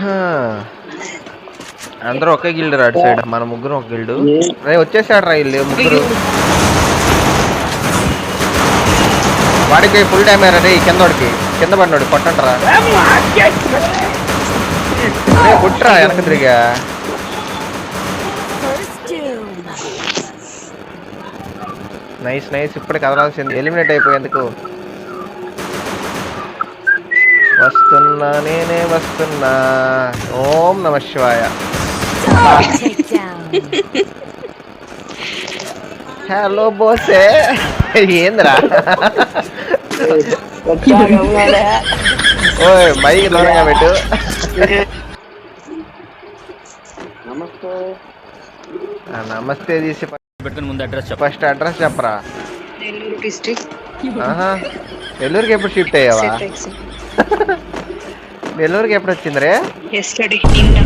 హా. అందరూ ఒకే గిల్డ్ రా అటు సైడ్. మన ముగ్గురు ఒక గిల్డు. రే వచ్చేసాడు రా వీళ్ళు ముగ్గురు. వాడికి ఫుల్ డ్యామేజ్ రే కింద వాడికి. కింద పడినోడు కొట్టంటరా రే కుట్రా వెనక తిరిగా. Nice nice. ఇప్పుడే కదలాల్సింది. ఎలిమినేట్ అయిపోయేందుకు. వస్తున్నా నేనే వస్తున్నా. ఓం నమ శివాయ. హలో బోసే. ఏంద్రా? ఓయ్ మైకి దూరంగా పెట్టు. నమస్తే. ఆ, నమస్తే తీసి పెట్టుకుని ముందు అడ్రస్ చెప్ప. ఫస్ట్ అడ్రస్ చెప్పరా? నెల్లూరు డిస్ట్రిక్ట్. ఆహా. నెల్లూరుకి ఎప్పుడు షిఫ్ట్ అయ్యావా? నెల్లూరుకి ఎప్పుడు వచ్చింది రే ఎస్టర్డే నిన్న.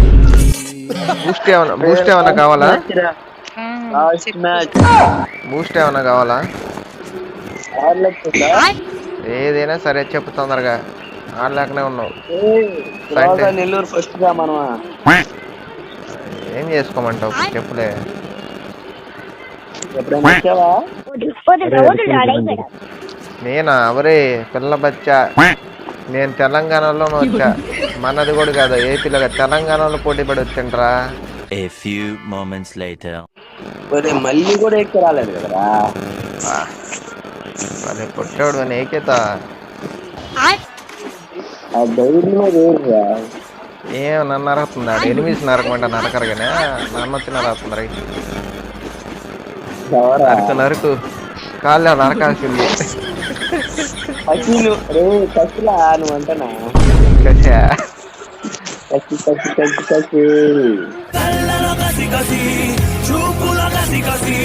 బూస్ట్ ఏమన్నా బూస్ట్ ఏమన్నా కావాలా? బూస్ట్ ఏమన్నా కావాలా? ఏదైనా సరే చెప్పు తొందరగా. ఆడలేకనే ఉన్నావు. సండే. నెల్లూరు ఫస్ట్గా మనం ఏం చేసుకోమంటావు? చెప్పులే. ఎప్పుడైనా నేనా? అవరే పిల్ల బచ్చా. నేను తెలంగాణలోనే వచ్చా. మనది కూడా కాదు ఏపీలో తెలంగాణలో పోటీ పడి వచ్చిండ్రా? A few moments later. మళ్ళీ కూడా ఎక్కి రాలేదు కదరా? అది పుట్టాడు అని ఏకేత ఆ ధైర్యమే వేరురా ఏం నన్ను నరకుతున్నాడు ఎనిమిస్ నరకమంట నరకరగానే? నన్ను వచ్చి నరకుతున్నారు ఎవరా? నరకు నరకు. కాళ్ళు నరకాల్సింది నువ్వు అంటనా? కసా కసి కసి కసి కసి చూపులో కసి కసి.